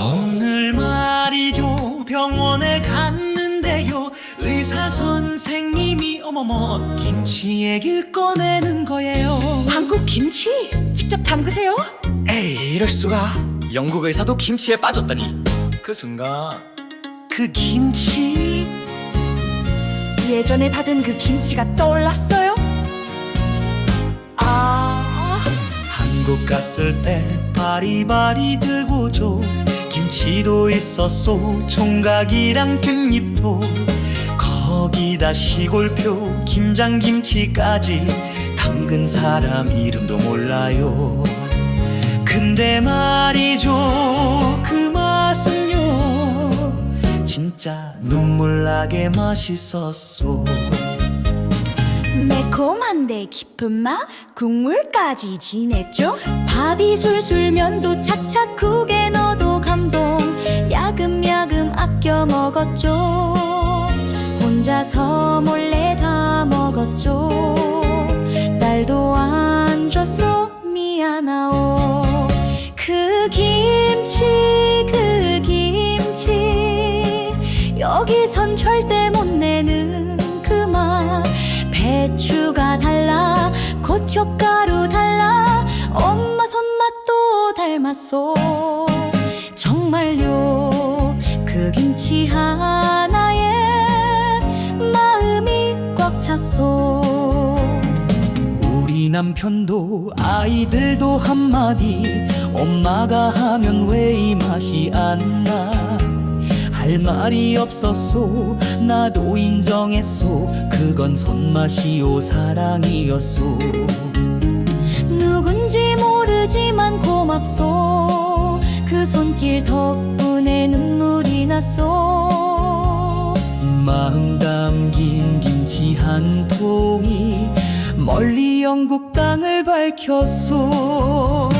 오늘 말이죠. 병원에 갔는데요. 의사 선생님이 어머머 김치 얘기를 꺼내는 거예요. 한국 김치? 직접 담그세요? 에이 이럴 수가. 영국 의사도 김치에 빠졌다니. 그 순간. 그 김치? 예전에 받은 그 김치가 떠올랐어요? 한국 갔을 때 바리바리 들고죠 김치도 있었소 총각이랑 깻잎도. 거기다 시골표 김장김치까지. 담근 사람 이름도 몰라요. 근데 말이죠 그 맛은요 진짜 눈물 나게 맛있었소 매콤한데 깊은 맛 국물까지 진했죠? 밥이 술술 면도 착착 국에 넣어도 감동. 야금야금 아껴 먹었죠. 혼자서 몰래 다 먹었죠. 딸도 안 줬어 미안하오. 그 김치 그 김치. 여기선 절대 못 내는 그맛. 달라 고춧가루 달라. 엄마 손맛도 닮았소 정말요. 그 김치 하나에 마음이 꽉 찼소 우리 남편도 아이들도 한마디. 엄마가 하면 왜 이 맛이 안 나? 할 말이 없었소 나도 인정했소 그건 손맛이요 사랑이었소 누군지 모르지만 고맙소. 그 손길 덕분에 눈물이 났소. 마음 담긴 김치 한 통이 멀리 영국 땅을 밝혔소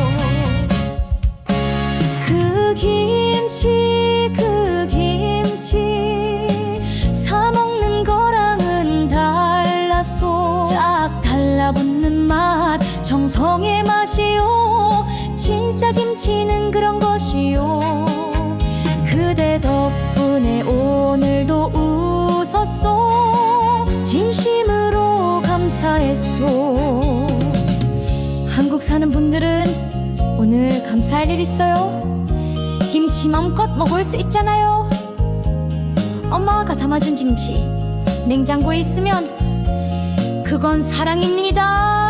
진짜 김치는 그런 것이요 그대 덕분에 오늘도 웃었소 진심으로 감사했소 한국 사는 분들은 오늘 감사할 일 있어요? 김치 맘껏 먹을 수 있잖아요. 엄마가 담아준 김치 냉장고에 있으면 그건 사랑입니다.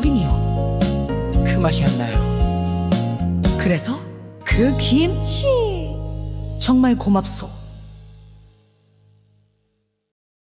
여긴요. 그 맛이 안 나요 그래서 그 김치 정말 고맙소.